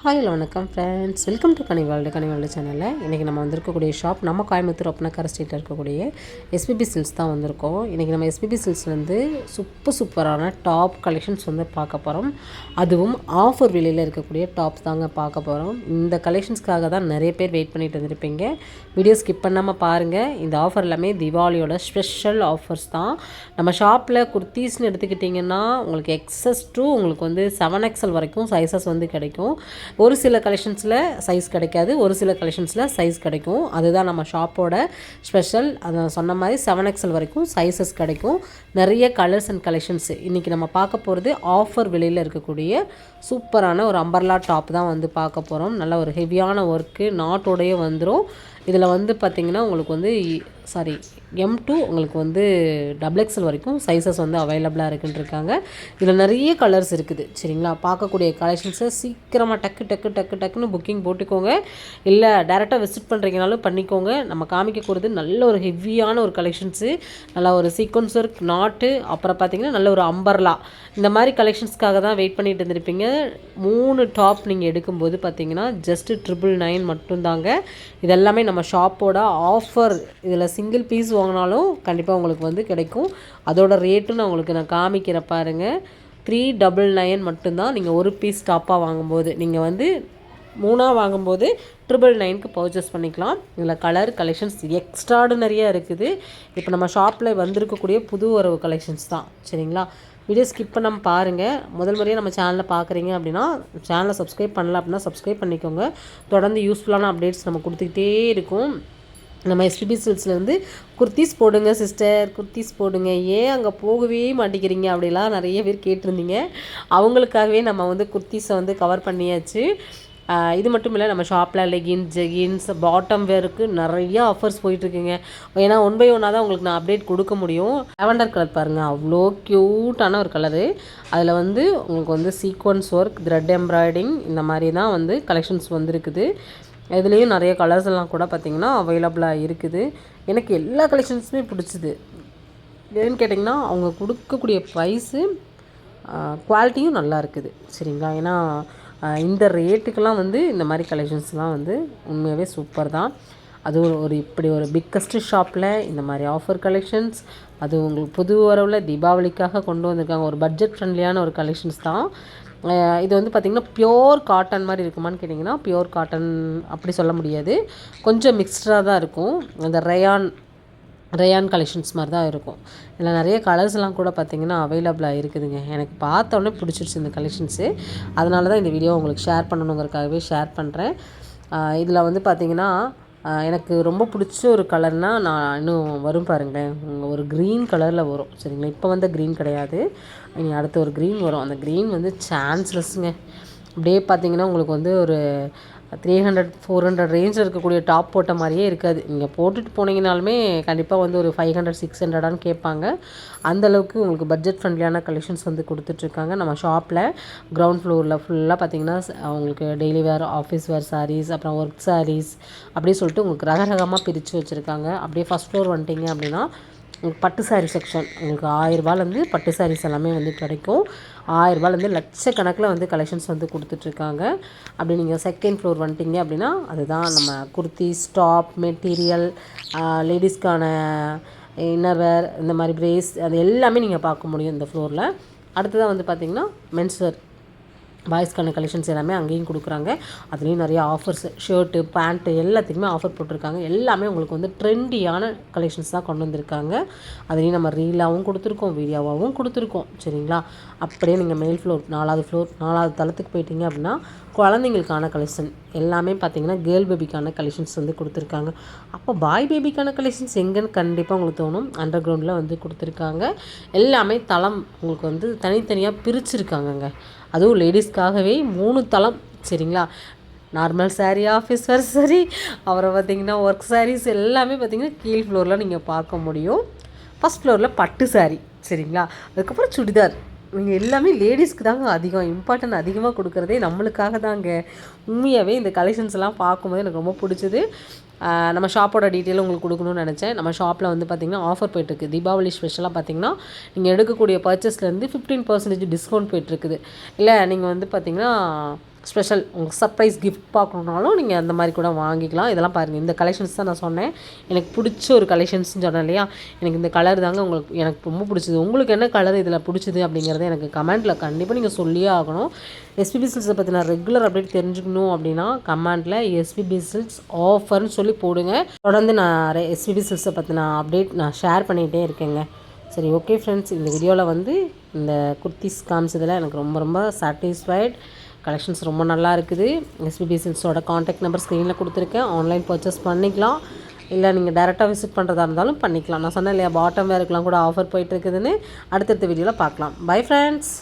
Hi hello வணக்கம் friends welcome to கனிவால்டு கனிவால்டு சேனலில் இன்றைக்கி நம்ம வந்திருக்கக்கூடிய ஷாப் நம்ம கோயம்புத்தூர் ஒப்பனக்கார ஸ்ட்ரீட்டில் இருக்கக்கூடிய எஸ்பிபி சில்ஸ் தான் வந்திருக்கோம். இன்றைக்கி நம்ம எஸ்பிபி சில்ஸ்லேருந்து சூப்பர் சூப்பரான டாப் கலெக்ஷன்ஸ் வந்து பார்க்க போகிறோம் அதுவும் ஆஃபர் விலையில் இருக்கக்கூடிய டாப்ஸ் தாங்க பார்க்க போகிறோம் இந்த கலெக்ஷன்ஸ்க்காக தான் நிறைய பேர் வெயிட் பண்ணிட்டு வந்திருப்பீங்க. வீடியோ ஸ்கிப் பண்ணாமல் பாருங்கள் இந்த ஆஃபர் எல்லாமே தீபாவளியோட ஸ்பெஷல் ஆஃபர்ஸ் தான். நம்ம ஷாப்பில் குர்த்தீஸ்னு எடுத்துக்கிட்டிங்கன்னா உங்களுக்கு எக்ஸஸ் டூ உங்களுக்கு வந்து செவன் எக்ஸல் வரைக்கும் சைஸஸ் வந்து கிடைக்கும். ஒரு சில கலெக்ஷன்ஸில் சைஸ் கிடைக்காது ஒரு சில கலெக்ஷன்ஸில் சைஸ் கிடைக்கும். அதுதான் நம்ம ஷாப்போட ஸ்பெஷல் அதை சொன்ன மாதிரி செவன் எக்ஸல் வரைக்கும் சைஸஸ் கிடைக்கும். நிறைய கலர்ஸ் அண்ட் கலெக்ஷன்ஸ் இன்றைக்கி நம்ம பார்க்க போகிறது ஆஃபர் விலையில் இருக்கக்கூடிய சூப்பரான ஒரு அம்பர்லா டாப் தான் வந்து பார்க்க போகிறோம் நல்ல ஒரு ஹெவியான ஒர்க்கு நாட்டோடையே வந்துடும் இதில் வந்து பார்த்திங்கன்னா உங்களுக்கு வந்து சாரி எம் டூ உங்களுக்கு வந்து டபுள் எக்ஸல் வரைக்கும் சைஸஸ் வந்து அவைலபிளாக இருக்குன்ட்ருக்காங்க இதில் நிறைய கலர்ஸ் இருக்குது. சரிங்களா? பார்க்கக்கூடிய கலெக்ஷன்ஸை சீக்கிரமாக டக்கு டக்கு டக்கு டக்குன்னு புக்கிங் போட்டுக்கோங்க. இல்லை டேரெக்டாக விசிட் பண்ணுறீங்கனாலும் பண்ணிக்கோங்க. நம்ம காமிக்க நல்ல ஒரு ஹெவியான ஒரு கலெக்ஷன்ஸு நல்லா ஒரு சீக்வன்ஸ் ஒர்க் நாட்டு அப்புறம் பார்த்திங்கன்னா நல்ல ஒரு அம்பர்லா இந்த மாதிரி கலெக்ஷன்ஸ்க்காக தான் வெயிட் பண்ணிட்டு இருந்திருப்பீங்க. மூணு டாப் நீங்கள் எடுக்கும்போது பார்த்தீங்கன்னா ஜஸ்ட்டு ட்ரிபிள் நைன் மட்டும்தாங்க. இதெல்லாமே நம்ம ஷாப்போட ஆஃபர் இதில் சிங்கிள் பீஸ் வாங்கினாலும் கண்டிப்பாக உங்களுக்கு வந்து கிடைக்கும். அதோட ரேட்டும் நான் உங்களுக்கு நான் காமிக்கிற பாருங்கள் த்ரீ டபுள் நைன் மட்டும்தான் நீங்கள் ஒரு பீஸ் டாப்பாக வாங்கும்போது நீங்கள் வந்து மூணாக வாங்கும்போது ட்ரிபிள் நைனுக்கு பர்ச்சேஸ் பண்ணிக்கலாம். இதில் கலர் கலெக்ஷன்ஸ் எக்ஸ்ட்ராடினரியாக இருக்குது. இப்போ நம்ம ஷாப்பில் வந்திருக்கக்கூடிய புது உறவு கலெக்ஷன்ஸ் தான். சரிங்களா? வீடியோ ஸ்கிப் பண்ணாமல் பாருங்கள் முதல் முறையாக நம்ம சேனலில் பார்க்குறீங்க அப்படின்னா சேனலை சப்ஸ்கிரைப் பண்ணல அப்படின்னா சப்ஸ்கிரைப் பண்ணிக்கோங்க. தொடர்ந்து யூஸ்ஃபுல்லான அப்டேட்ஸ் நம்ம கொடுத்துக்கிட்டே இருக்கும். நம்ம எஸ்பிபி சில்ஸ்லேருந்து குர்த்திஸ் போடுங்க சிஸ்டர் குர்த்திஸ் போடுங்க. ஏன் அங்கே போகவே மாட்டேங்கிறீங்க? அப்படிலாம் நிறைய பேர் கேட்டிருந்தீங்க. அவங்களுக்காகவே நம்ம வந்து குர்த்திஸை வந்து கவர் பண்ணியாச்சு. இது மட்டும் இல்லை நம்ம ஷாப்பில் லெகின்ஸ் ஜெகின்ஸ் பாட்டம் வேருக்கு நிறைய ஆஃபர்ஸ் போயிட்டுருக்குங்க. ஏன்னா ஒன் பை ஒன்னாக தான் உங்களுக்கு நான் அப்டேட் கொடுக்க முடியும். லெவண்டர் கலர் பாருங்கள் அவ்வளோ க்யூட்டான ஒரு கலரு அதில் வந்து உங்களுக்கு வந்து சீக்வன்ஸ் ஒர்க் த்ரெட் எம்ப்ராய்டிங் இந்த மாதிரி தான் வந்து கலெக்ஷன்ஸ் வந்துருக்குது. இதுலேயும் நிறைய கலர்ஸ் எல்லாம் கூட பார்த்திங்கன்னா அவைலபிளாக இருக்குது. எனக்கு எல்லா கலெக்ஷன்ஸுமே பிடிச்சிது. ஏன்னு கேட்டிங்கன்னா அவங்க கொடுக்கக்கூடிய ப்ரைஸு குவாலிட்டியும் நல்லா இருக்குது. சரிங்களா? ஏன்னா இந்த ரேட்டுக்கெல்லாம் வந்து இந்த மாதிரி கலெக்ஷன்ஸ்லாம் வந்து உண்மையாகவே சூப்பர் தான். அது ஒரு இப்படி ஒரு பிக்கஸ்ட்டு ஷாப்பில் இந்த மாதிரி ஆஃபர் கலெக்ஷன்ஸ் அது உங்களுக்கு புது வரவில் தீபாவளிக்காக கொண்டு வந்திருக்காங்க. ஒரு பட்ஜெட் ஃப்ரெண்ட்லியான ஒரு கலெக்ஷன்ஸ் தான். இது வந்து பார்த்திங்கன்னா பியோர் காட்டன் மாதிரி இருக்குமான்னு கேட்டிங்கன்னா பியோர் காட்டன் அப்படி சொல்ல முடியாது. கொஞ்சம் மிக்ஸ்டாக தான் இருக்கும். அந்த ரயான் ரேயான் கலெக்ஷன்ஸ் மாதிரி தான் இருக்கும். இதில் நிறைய கலர்ஸ்லாம் கூட பார்த்திங்கன்னா அவைலபிளாக இருக்குதுங்க. எனக்கு பார்த்தோன்னே பிடிச்சிருச்சு இந்த கலெக்ஷன்ஸு அதனால தான் இந்த வீடியோ உங்களுக்கு ஷேர் பண்ணணுங்கிறதுக்காகவே ஷேர் பண்ணுறேன் இதில் வந்து பார்த்திங்கன்னா எனக்கு ரொம்ப பிடிச்ச ஒரு கலர்னால் நான் இன்னும் வரும் பாருங்களேன். ஒரு க்ரீன் கலரில் வரும். சரிங்களா? இப்போ வந்து க்ரீன் கிடையாது. இனி அடுத்து ஒரு க்ரீன் வரும். அந்த க்ரீன் வந்து சான்ஸ்லெஸ்ஸுங்க அப்படியே பார்த்தீங்கன்னா உங்களுக்கு வந்து ஒரு த்ரீ ஹண்ட்ரட் ஃபோர் ஹண்ட்ரட் ரேஞ்சில் இருக்கக்கூடிய டாப் போட்ட மாதிரியே இருக்காது. நீங்கள் போட்டுட்டு போனீங்கனாலுமே கண்டிப்பாக வந்து ஒரு ஃபைவ் ஹண்ட்ரட் சிக்ஸ் ஹண்ட்ரடான்னு கேட்பாங்க. அந்தளவுக்கு உங்களுக்கு பட்ஜெட் ஃப்ரெண்ட்லியான கலெக்ஷன்ஸ் வந்து கொடுத்துட்ருக்காங்க. நம்ம ஷாப்பில் கிரவுண்ட் ஃப்ளோரில் ஃபுல்லாக பார்த்தீங்கன்னா உங்களுக்கு daily wear office wear sarees அப்புறம் ஒர்க் சாரீஸ் அப்படியே சொல்லிட்டு உங்களுக்கு ரக ரகமாக பிரித்து வச்சுருக்காங்க. அப்படியே ஃபஸ்ட் ஃப்ளோர் வந்துட்டிங்க அப்படின்னா பட்டு சாரீ செக்ஷன் உங்களுக்கு ஆயிரரூபாலேருந்து பட்டு சாரீஸ் எல்லாமே வந்து கிடைக்கும். ஆயிரரூபாலேருந்து லட்சக்கணக்கில் வந்து கலெக்ஷன்ஸ் வந்து கொடுத்துட்ருக்காங்க. அப்படி நீங்கள் செகண்ட் ஃப்ளோர் வந்துட்டிங்க அப்படின்னா அதுதான் நம்ம குர்த்தி ஸ்டாப் மெட்டீரியல் லேடிஸ்க்கான இன்னர்வேர் இந்த மாதிரி பிரேஸ் அது எல்லாமே நீங்கள் பார்க்க முடியும் இந்த ஃப்ளோரில் அடுத்ததாக வந்து பார்த்திங்கன்னா மென்ஸ்வேர் பாய்ஸ்க்கான கலெக்ஷன்ஸ் எல்லாமே அங்கேயும் கொடுக்குறாங்க. அதுலேயும் நிறைய ஆஃபர்ஸ் ஷர்ட்டு பேண்ட்டு எல்லாத்துக்குமே ஆஃபர் போட்டிருக்காங்க. எல்லாமே உங்களுக்கு வந்து ட்ரெண்டியான கலெக்ஷன்ஸ் தான் கொண்டு வந்திருக்காங்க. அதுலேயும் நம்ம ரீலாகவும் கொடுத்துருக்கோம் வீடியோவாகவும் கொடுத்துருக்கோம். சரிங்களா? அப்படியே நீங்கள் மேல் ஃப்ளோர் நாலாவது ஃப்ளோர் நாலாவது தளத்துக்கு போயிட்டீங்க அப்படின்னா குழந்தைங்களுக்கான கலெக்ஷன் எல்லாமே பார்த்தீங்கன்னா கேர்ள் பேபிக்கான கலெக்ஷன்ஸ் வந்து கொடுத்துருக்காங்க. அப்போ பாய் பேபிக்கான கலெக்ஷன்ஸ் எங்கேன்னு கண்டிப்பாக உங்களுக்கு தோணும். அண்டர் கிரவுண்டில் வந்து கொடுத்துருக்காங்க. எல்லாமே தளம் உங்களுக்கு வந்து தனித்தனியாக பிரிச்சுருக்காங்கங்க. அதுவும் லேடிஸ்க்காகவே மூணு தளம் சரிங்களா? நார்மல் சாரீ ஆஃபீஸ் சரி அப்புறம் பார்த்திங்கன்னா ஒர்க் சாரீஸ் எல்லாமே பார்த்திங்கன்னா கீழ் ஃப்ளோரில் நீங்கள் பார்க்க முடியும். ஃபஸ்ட் ஃப்ளோரில் பட்டு சாரீ சரிங்களா? அதுக்கப்புறம் சுடிதார். இங்கே எல்லாமே லேடிஸ்க்கு தாங்க அதிகம் இம்பார்ட்டன்ட் அதிகமாக கொடுக்குறதே நம்மளுக்காக தாங்க. உண்மையாகவே இந்த கலெக்ஷன்ஸ் எல்லாம் பார்க்கும்போது எனக்கு ரொம்ப பிடிச்சது. நம்ம ஷாப்போட டீட்டெயில் உங்களுக்கு கொடுக்கணும்னு நினச்சேன். நம்ம ஷாப்பில் வந்து பார்த்திங்கன்னா ஆஃபர் போயிட்டுருக்கு. தீபாவளி ஸ்பெஷலாக பார்த்திங்கன்னா நீங்கள் எடுக்கக்கூடிய பர்ச்சேஸ்லேருந்து ஃபிஃப்டீன் பர்சன்டேஜ் டிஸ்கவுண்ட் போயிட்டுருக்குது. இல்லை நீங்கள் வந்து பார்த்திங்கன்னா ஸ்பெஷல் உங்களுக்கு சர்ப்ரைஸ் கிஃப்ட் பார்க்கணுன்னாலும் நீங்கள் அந்த மாதிரி கூட வாங்கிக்கலாம். இதெல்லாம் பாருங்கள் இந்த கலெக்ஷன்ஸ் தான் நான் சொன்னேன். எனக்கு பிடிச்ச ஒரு கலெக்ஷன்ஸ்னு சொன்னேன் இல்லையா? எனக்கு இந்த கலர் தாங்க உங்களுக்கு எனக்கு ரொம்ப பிடிச்சது. உங்களுக்கு என்ன கலர் இதில் பிடிச்சது அப்படிங்கிறத எனக்கு கமெண்ட்டில் கண்டிப்பாக நீங்கள் சொல்லியே ஆகணும். எஸ்பிபி சில்ஸை பற்றி நான் ரெகுலர் அப்டேட் தெரிஞ்சுக்கணும் அப்படின்னா கமெண்ட்டில் எஸ்பிபி சில்ஸ் ஆஃபர்னு சொல்லி போடுங்க. தொடர்ந்து நான் எஸ்பிபி சில்ஸை பற்றி நான் அப்டேட் நான் ஷேர் பண்ணிகிட்டே இருக்கேங்க. சரி ஓகே ஃப்ரெண்ட்ஸ் இந்த வீடியோவில் வந்து இந்த குர்த்திஸ் காமிச்சதில் எனக்கு ரொம்ப ரொம்ப சாட்டிஸ்ஃபைட் கலெக்ஷன்ஸ் ரொம்ப நல்லா இருக்குது. எஸ்பிபி சில்ஸோட காண்டாக்ட் நம்பர் ஸ்க்ரீனில் கொடுத்துருக்கேன். ஆன்லைன் பர்ச்சேஸ் பண்ணிக்கலாம். இல்லை நீங்கள் டேரெக்டாக விசிட் பண்ணுறதா இருந்தாலும் பண்ணிக்கலாம். நான் சொன்னேன் இல்லையா பாட்டம் வேறுக்கெலாம் கூட ஆஃபர் போயிட்டு இருக்குதுன்னு. அடுத்தடுத்த வீடியோவில் பார்க்கலாம். Bye friends